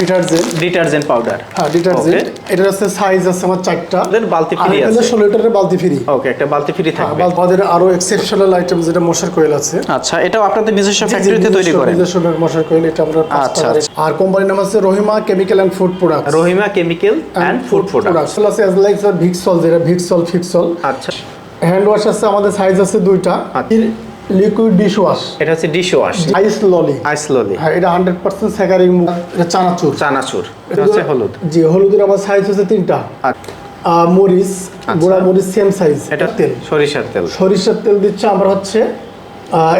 Detergent. Detergent powder. হ্যাঁ detergent. এটা হচ্ছে সাইজ আছে আমার চারটা। আমাদের বালতি আর আছে। ষোলো লিটারের বালতি ফ্রি। ওকে একটা বালতি ফ্রি থাকবে। আমাদের আরও এক্সেপশনাল আইটেম যেটা মশার কোয়েল আছে। আচ্ছা এটাও আপনাদের নিজস্ব ফ্যাক্টরিতে তৈরি করেন? নিজস্ব মশার কোয়েল এটা আমরা আচ্ছা, আর কোম্পানির নাম আছে Rahima chemical and food product Rahima chemical and food product আছে অ্যাজ লাইক স্যার ভিক্সল যেটা ভিক্সল ফিক্সল আচ্ছা। হ্যান্ড ওয়াশ আছে আমাদের সাইজ আছে দুইটা। আচ্ছা। লিকুইড ডিশ ওয়াশ এটা হচ্ছে ডিশ ওয়াশ আইস ললি আইস ললি হ্যাঁ এটা হান্ড্রেড পার্সেন্ট স্যাকারিং এটা চানাচুর। চানাচুর। এটা হচ্ছে হলুদ। জি হলুদের আমার সাইজ হচ্ছে তিনটা। আচ্ছা, মরিচ গোড়া মরিচ সেম সাইজ এটা তেল। সরিষার তেল। সরিষার তেল দিচ্ছে আমরা হচ্ছে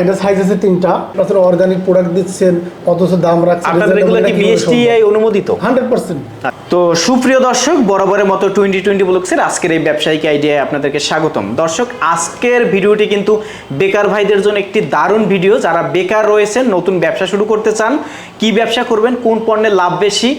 এটা সাইজ আছে তিনটা। আপনারা অর্গানিক প্রোডাক্ট দিচ্ছেন অথচ দাম রাখছেন আপনাদের এগুলো কি বিএসটিআই অনুমোদিত? হান্ড্রেড পার্সেন্ট তো সুপ্রিয় দর্শক, বরাবরের মতো টোয়েন্টি টোয়েন্টি ব্লগসের আজকের এই ব্যবসায়িক আইডিয়ায় আপনাদেরকে স্বাগতম। দর্শক, আজকের ভিডিওটি কিন্তু বেকার ভাইদের জন্য একটি দারুণ ভিডিও যারা বেকার রয়েছেন, নতুন ব্যবসা শুরু করতে চান, কি ব্যবসা করবেন, কোন পণ্যের লাভ বেশি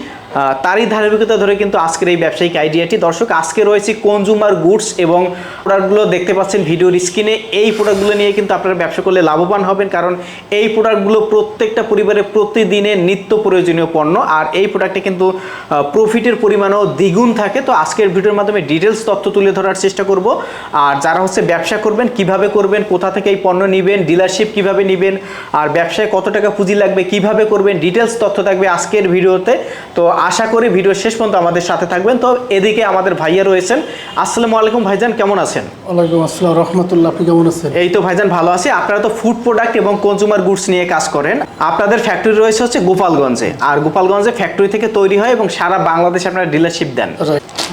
তারই ধারাবাহিকতা ধরে কিন্তু আজকের এই ব্যবসায়িক আইডিয়াটি। দর্শক, আজকে রয়েছে কনজুমার গুডস এবং প্রোডাক্টগুলো দেখতে পাচ্ছেন ভিডিওর স্ক্রিনে। এই প্রোডাক্টগুলো নিয়ে কিন্তু আপনারা ব্যবসা করলে লাভবান হবেন কারণ এই প্রোডাক্টগুলো প্রত্যেকটা পরিবারের প্রতিদিনের নিত্য প্রয়োজনীয় পণ্য আর এই প্রোডাক্টে কিন্তু প্রফিটের পরিমাণও দ্বিগুণ থাকে। তো আজকের ভিডিওর মাধ্যমে ডিটেলস তথ্য তুলে ধরার চেষ্টা করব। আর যারা হচ্ছে ব্যবসা করবেন, কীভাবে করবেন, কোথা থেকে এই পণ্য নেবেন ডিলারশিপ কীভাবে নেবেন, আর ব্যবসায় কত টাকা পুঁজি লাগবে, কীভাবে করবেন ডিটেলস তথ্য থাকবে আজকের ভিডিওতে। তো আশা করি ভিডিও শেষ পর্যন্ত আমাদের সাথে থাকবেন। তো এদিকে আমাদের ভাইয়া রয়েছেন। আসসালামু আলাইকুম ভাইজান কেমন আছেন? ওয়ালাইকুম আসসালাম রহমতুল্লাহ আপনি কেমন আছেন? এই তো ভাইজান ভালো আছি। আপনারা তো ফুড প্রোডাক্ট এবং কনজিউমার গুডস নিয়ে কাজ করেন। আপনাদের ফ্যাক্টরি রয়েছে হচ্ছে গোপালগঞ্জে। আর গোপালগঞ্জে ফ্যাক্টরি থেকে তৈরি হয় এবং সারা বাংলাদেশে আপনারা ডিলারশিপ দেন.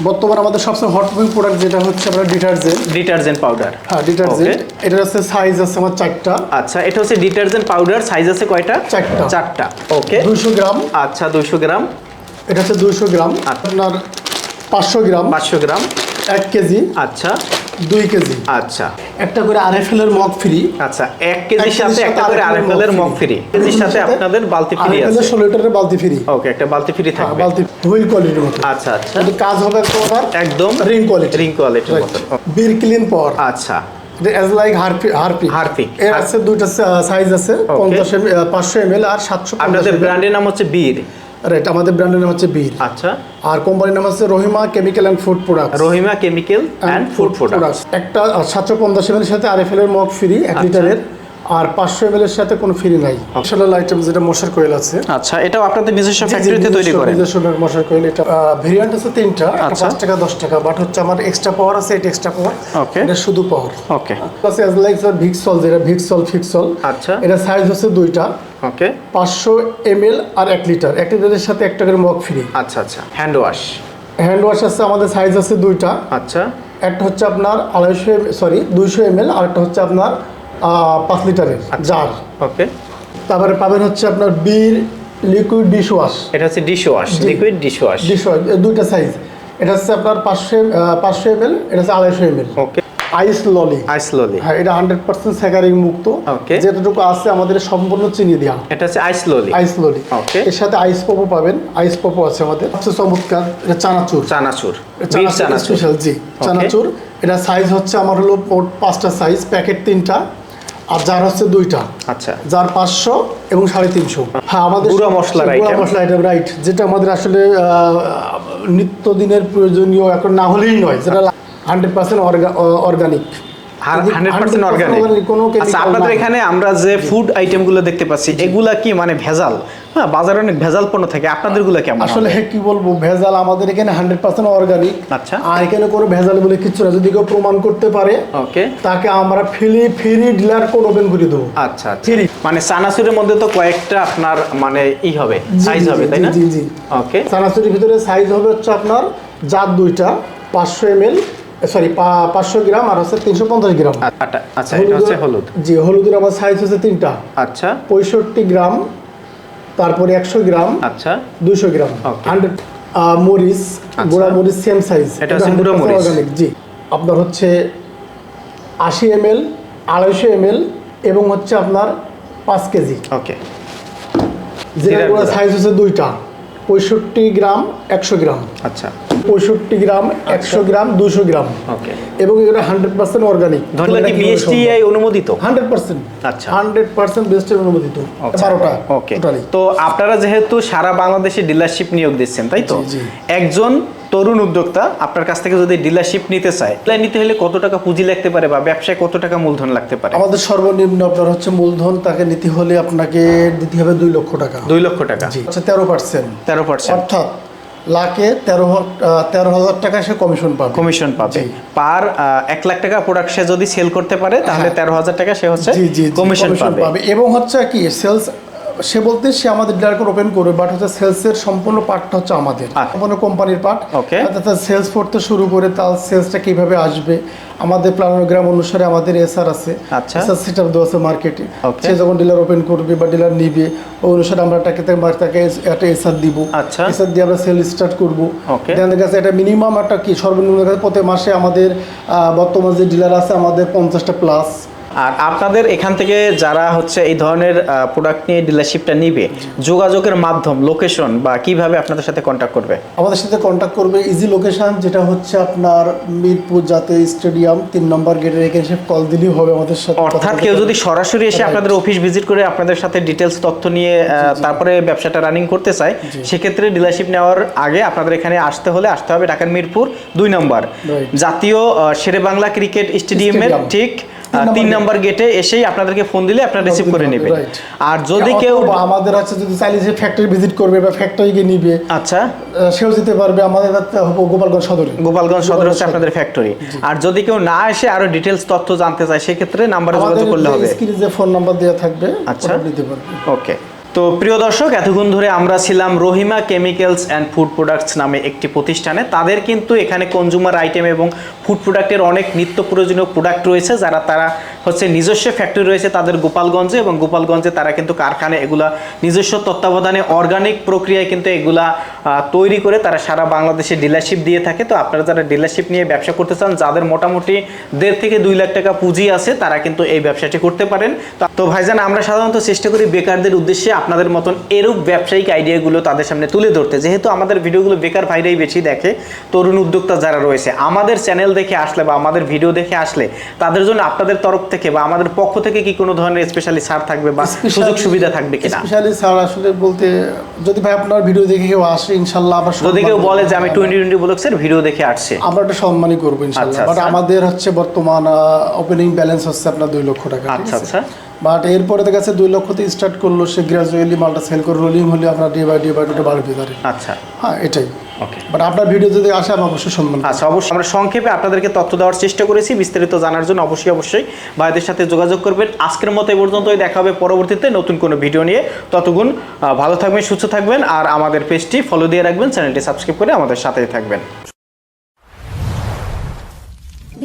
বর্তমান আমাদের সবচেয়ে হট মুভিং প্রোডাক্ট যেটা হচ্ছে আমরা ডিটারজেন্ট ডিটারজেন্ট পাউডার হ্যাঁ ডিটারজেন্ট এটা হচ্ছে সাইজ আছে আমার চারটা। আচ্ছা এটা হচ্ছে ডিটারজেন্ট পাউডার সাইজ আছে কয়টা? চারটা। চারটা। ওকে দুইশো গ্রাম। আচ্ছা দুইশো গ্রাম। এটা হচ্ছে দুইশো গ্রাম। আচ্ছা। আপনার পাঁচশো গ্রাম। পাঁচশো গ্রাম। এক কেজি। আচ্ছা। দুই কেজি। আচ্ছা। একটা করে আরএফএল এর মগ ফ্রি আচ্ছা এক কেজির সাথে একটা করে আরএফএল এর মগ ফ্রি কেজির সাথে আপনাদের বালতি ফ্রি আছে। লিটারের বালতি ফ্রি ওকে একটা বালতি ফ্রি থাকবে। বালতি হুইল কোয়ালিটির মতো। আচ্ছা আচ্ছা। কিন্তু কাজ হবে তোমার একদম রিং কোয়ালিটি রিং কোয়ালিটির মতো। বীর ক্লিন পাওয়ার আচ্ছা। As like Harpic Harpic Harpic। এর আছে দুইটা সাইজ আছে পঞ্চাশ পাঁচশো এম এল আর সাতশো আপনাদের ব্র্যান্ডের নাম হচ্ছে বীর রাইট আমাদের ব্র্যান্ডের নাম হচ্ছে বীর আচ্ছা। আর কোম্পানির নাম হচ্ছে Rahima chemical and food product Rahima chemical and food product একটা সাতশো পঞ্চাশ এর সাথে আরএফএল এর মগ ফ্রি এক আচ্ছা। লিটারের আর পাঁচশো এম এর সাথে কোনো ফ্রি নাই। অপশনাল আইটেম যেটা মশার কোয়েল আছে। আচ্ছা এটাও আপনাদের নিজস্ব ফ্যাক্টরিতে তৈরি করেন? নিজস্ব মশার কোয়েল এটা ভেরিয়েন্ট আছে তিনটা একটা আচ্ছা। পাঁচ টাকা দশ টাকা বাট হচ্ছে আমার এক্সট্রা পাওয়ার আছে এটা এক্সট্রা পাওয়ার ওকে এটা শুধু পাওয়ার ওকে আছে অ্যাজ লাইক স্যার ভিক্সল যেটা ভিক্সল ফিক্সল আচ্ছা। এটা সাইজ হচ্ছে দুইটা। ওকে পাঁচশো এম আর এক লিটার এক লিটারের সাথে একটা করে মগ ফ্রি আচ্ছা আচ্ছা। হ্যান্ড ওয়াশ হ্যান্ড ওয়াশ আছে আমাদের সাইজ আছে দুইটা। আচ্ছা। একটা হচ্ছে আপনার আড়াইশো সরি দুইশো এম এল আর একটা হচ্ছে আপনার পাঁচ লিটারের আচ্ছা। জার। ওকে। তারপরে পাবেন হচ্ছে আপনার বীর লিকুইড ডিশ ওয়াশ এটা হচ্ছে dish wash liquid dish wash dish wash দুইটা সাইজ এটা হচ্ছে আপনার পাঁচশো পাঁচশো এম এল এটা হচ্ছে আড়াইশো এম এল। ওকে। আইস ললি আইস ললি হ্যাঁ এটা হান্ড্রেড পার্সেন্ট স্যাকারিং মুক্ত। ওকে। যেটুকু আছে আমাদের সম্পূর্ণ চিনি দেওয়া এটা হচ্ছে আইস ললি আইস ললি ওকে। এর সাথে আইস পপো পাবেন। আইস পপো আছে আমাদের। সবচেয়ে চমৎকার এটা চানাচুর। চানাচুর। চানাচুর স্পেশাল জি। চানাচুর। এটা সাইজ হচ্ছে আমার হলো পাঁচটা সাইজ প্যাকেট তিনটা। আর যার হচ্ছে দুইটা। আচ্ছা। যার পাঁচশো এবং সাড়ে তিনশো। হ্যাঁ আমাদের গুঁড়া মশলা গুঁড়া মশলা আইটেম রাইট যেটা আমাদের আসলে আহ, নিত্যদিনের প্রয়োজনীয় এখন না হলেই নয় যেটা হান্ড্রেড পার্সেন্ট অর্গানিক আচ্ছা chemical আপনাদের এখানে আমরা যে ফুড আইটেম দেখতে পাচ্ছি এগুলা কি মানে ভেজাল? হ্যাঁ বাজারে অনেক ভেজাল পণ্য থাকে আপনাদের কেমন আসলে কি বলব ভেজাল আমাদের এখানে হান্ড্রেড পার্সেন্ট অর্গানিক আচ্ছা। আর এখানে কোনো ভেজাল বলে কিচ্ছু না যদি কেউ প্রমাণ করতে পারে ওকে। তাকে আমরা free free dealer code open করে দেবো। আচ্ছা আচ্ছা। মানে মধ্যে তো কয়েকটা আপনার মানে ই হবে সাইজ হবে তাই না? জি জি ওকে। চানাচুরির ভিতরে সাইজ হবে হচ্ছে আপনার জাত দুইটা পাঁচশো এম এল সরি পাঁচশো গ্রাম আর হচ্ছে তিনশো পঞ্চাশ গ্রাম। আচ্ছা আচ্ছা এটা হচ্ছে হলুদ। জি হলুদের আমার সাইজ হচ্ছে তিনটা। আচ্ছা। পঁয়ষট্টি গ্রাম তারপরে একশো গ্রাম আচ্ছা। দুশো গ্রাম। হান্ড্রেড মরিচ গোড়া মরিচ সেম সাইজ এটা হচ্ছে গুঁড়া মরিচ। অর্গানিক জি। আপনার হচ্ছে আশি এম এল আড়াইশো এম এল এবং হচ্ছে আপনার পাঁচ কেজি। ওকে জিরার গুঁড়া। সাইজ হচ্ছে দুইটা। পঁয়ষট্টি গ্রাম একশো গ্রাম। আচ্ছা। পঁয়ষট্টি গ্রাম একশো গ্রাম দুশো গ্রাম। ওকে। এবং এগুলো হান্ড্রেড পার্সেন্ট অর্গানিক। বিএসটিআই অনুমোদিত? Hundred percent. আচ্ছা। হান্ড্রেড পার্সেন্ট বিএসটিআই অনুমোদিত। বারোটা ওকে। তো আপনারা যেহেতু সারা বাংলাদেশে ডিলারশিপ নিয়োগ দিচ্ছেন তাই তো। একজন তরুণ উদ্যোক্তা আপনার কাছ থেকে যদি ডিলারশিপ নিতে চায় তাহলে নিতে হলে কত টাকা পুঁজি লাগতে পারে বা ব্যবসায় কত টাকা মূলধন লাগতে পারে? আমাদের সর্বনিম্ন আপনার হচ্ছে মূলধন তাকে নিতে হলে আপনাকে দিতে হবে দুই লক্ষ টাকা। দুই লক্ষ টাকা। জি হচ্ছে তেরো পার্সেন্ট। তেরো পার্সেন্ট। অর্থাৎ লাখে তেরো তেরো হাজার টাকা সে কমিশন পাবে। কমিশন পাবে। পার এক লাখ টাকা প্রোডাক্ট সে যদি সেল করতে পারে তাহলে তেরো হাজার টাকা সে হচ্ছে কমিশন পাবে। এবং হচ্ছে কি সেলস সে বলতে সে আমাদের ডিলারকে ওপেন করবে বাট হচ্ছে সেলসের সম্পূর্ণ পার্টটা হচ্ছে আমাদের। আচ্ছা। সম্পূর্ণ কোম্পানির পার্ট. অর্থাৎ সেলস করতে শুরু করে তার সেলসটা কীভাবে আসবে আমাদের প্ল্যানোগ্রাম অনুসারে আমাদের এসআর আছে। আচ্ছা। এসআর সেট আপ দেওয়া আছে মার্কেটে সে যখন ডিলার ওপেন করবে বা ডিলার নিবে ওই অনুসারে আমরা তাকে তাকে একটা এসআর দিব। আচ্ছা। এসআর দিয়ে আমরা সেল স্টার্ট করব। দেখা যাচ্ছে এটা মিনিমাম একটা কি? সর্বনিম্ন প্রতি মাসে আমাদের বর্তমান যে ডিলার আছে আমাদের পঞ্চাশটা প্লাস আর আপনাদের এখান থেকে যারা হচ্ছে এই ধরনের প্রোডাক্ট নিয়ে ডিলারশিপটা নিবে যোগাযোগের মাধ্যম লোকেশন বা কীভাবে আপনাদের সাথে কন্ট্যাক্ট করবে? আমাদের সাথে কন্ট্যাক্ট করবে ইজি লোকেশন যেটা হচ্ছে আপনার মিরপুর জাতীয় স্টেডিয়াম তিন নম্বর গেটের এখানে এসে কল দিলেই হবে আমাদের সাথে অর্থাৎ কেউ যদি সরাসরি এসে আপনাদের অফিস ভিজিট করে আপনাদের সাথে ডিটেলস তথ্য নিয়ে তারপরে ব্যবসাটা রানিং করতে চায় সেক্ষেত্রে ডিলারশিপ নেওয়ার আগে আপনাদের এখানে আসতে হলে আসতে হবে ঢাকার মিরপুর দুই নম্বর। জাতীয় শেরে বাংলা ক্রিকেট স্টেডিয়ামের ঠিক তিন নম্বর গেটে এসেই আপনাদেরকে ফোন দিলে আপনারা রিসিভ করে নেবে। আর যদি কেউ আমাদের আছে যদি চাইলে যে ফ্যাক্টরি ভিজিট করবে বা ফ্যাক্টরি গিয়ে নিবে আচ্ছা। সেও যেতে পারবে। আমাদের গোপালগঞ্জ সদরে। গোপালগঞ্জ সদর হচ্ছে আপনাদের ফ্যাক্টরি আর যদি কেউ না এসে আরও ডিটেলস তথ্য জানতে চায় সেক্ষেত্রে নাম্বারে যোগাযোগ করলে হবে। স্ক্রিনে যে ফোন নাম্বার দেওয়া থাকবে আচ্ছা। নিতে পারবে ওকে তো প্রিয় দর্শক, এতক্ষণ ধরে আমরা ছিলাম Rahima chemicals and food products নামে একটি প্রতিষ্ঠানে। তাদের কিন্তু এখানে কনজুমার আইটেম এবং ফুড প্রোডাক্টের অনেক নিত্য প্রয়োজনীয় প্রোডাক্ট রয়েছে, যারা তারা হচ্ছে নিজস্ব ফ্যাক্টরি রয়েছে তাদের গোপালগঞ্জে এবং গোপালগঞ্জে তারা কিন্তু কারখানা এগুলা নিজস্ব তত্ত্বাবধানে অর্গানিক প্রক্রিয়ায় কিন্তু এগুলা তৈরি করে তারা সারা বাংলাদেশে ডিলারশিপ দিয়ে থাকে। তো আপনারা যারা ডিলারশিপ নিয়ে ব্যবসা করতে চান, যাদের মোটামুটি দেড় থেকে দুই লাখ টাকা পুঁজি আছে, তারা কিন্তু এই ব্যবসাটি করতে পারেন। তো- তো ভাইজান, আমরা সাধারণত চেষ্টা করি বেকারদের উদ্দেশ্যে আপনাদের মতন এরূপ ব্যবসায়িক আইডিয়াগুলো তাদের সামনে তুলে ধরতে। যেহেতু আমাদের ভিডিওগুলো বেকার ভাইরাই বেশি দেখে তরুণ উদ্যোক্তা যারা রয়েছে আমাদের চ্যানেল দেখে আসলে বা আমাদের ভিডিও দেখে আসলে তাদের জন্য আপনাদের তরফ থেকে বা আমাদের পক্ষ থেকে কি কোনো ধরনের স্পেশালি ছাড় থাকবে বা সুযোগ সুবিধা থাকবে কিনা? স্পেশালি স্যার আসলে বলতে যদি ভাই আপনার ভিডিও দেখে কেউ আসে ইনশাল্লাহ আবার যদি কেউ বলে যে আমি টোয়েন্টি টোয়েন্টি ব্লগসের ভিডিও দেখে আসছে। আমরা একটা সম্মানই করব ইনশাল্লাহ। আচ্ছা, বাট আচ্ছা। আমাদের হচ্ছে বর্তমান ওপেনিং ব্যালেন্স হচ্ছে আপনার দুই লক্ষ টাকা আচ্ছা আচ্ছা। বাট এরপরে দেখা যাচ্ছে দুই লক্ষতে স্টার্ট করল সে গ্রাজুয়ালি মালটা সেল করে রোলিং হলে আপনার day by day by day বাড়বে তারে আচ্ছা। হ্যাঁ এটাই। ওকে বাট আপনার ভিডিও যদি আসে আমি অবশ্যই সম্মান আচ্ছা অবশ্যই। আমরা সংক্ষেপে আপনাদেরকে তথ্য দেওয়ার চেষ্টা করেছি বিস্তারিত জানার জন্য অবশ্যই অবশ্যই। ভাইদের সাথে যোগাযোগ করবেন। আজকের মতো এই পর্যন্তই। দেখা হবে পরবর্তীতে নতুন কোনো ভিডিও নিয়ে। ততক্ষণ ভালো থাকবেন সুস্থ থাকবেন। আর আমাদের পেজটি ফলো দিয়ে রাখবেন। চ্যানেলটি সাবস্ক্রাইব করে আমাদের সাথেই থাকবেন।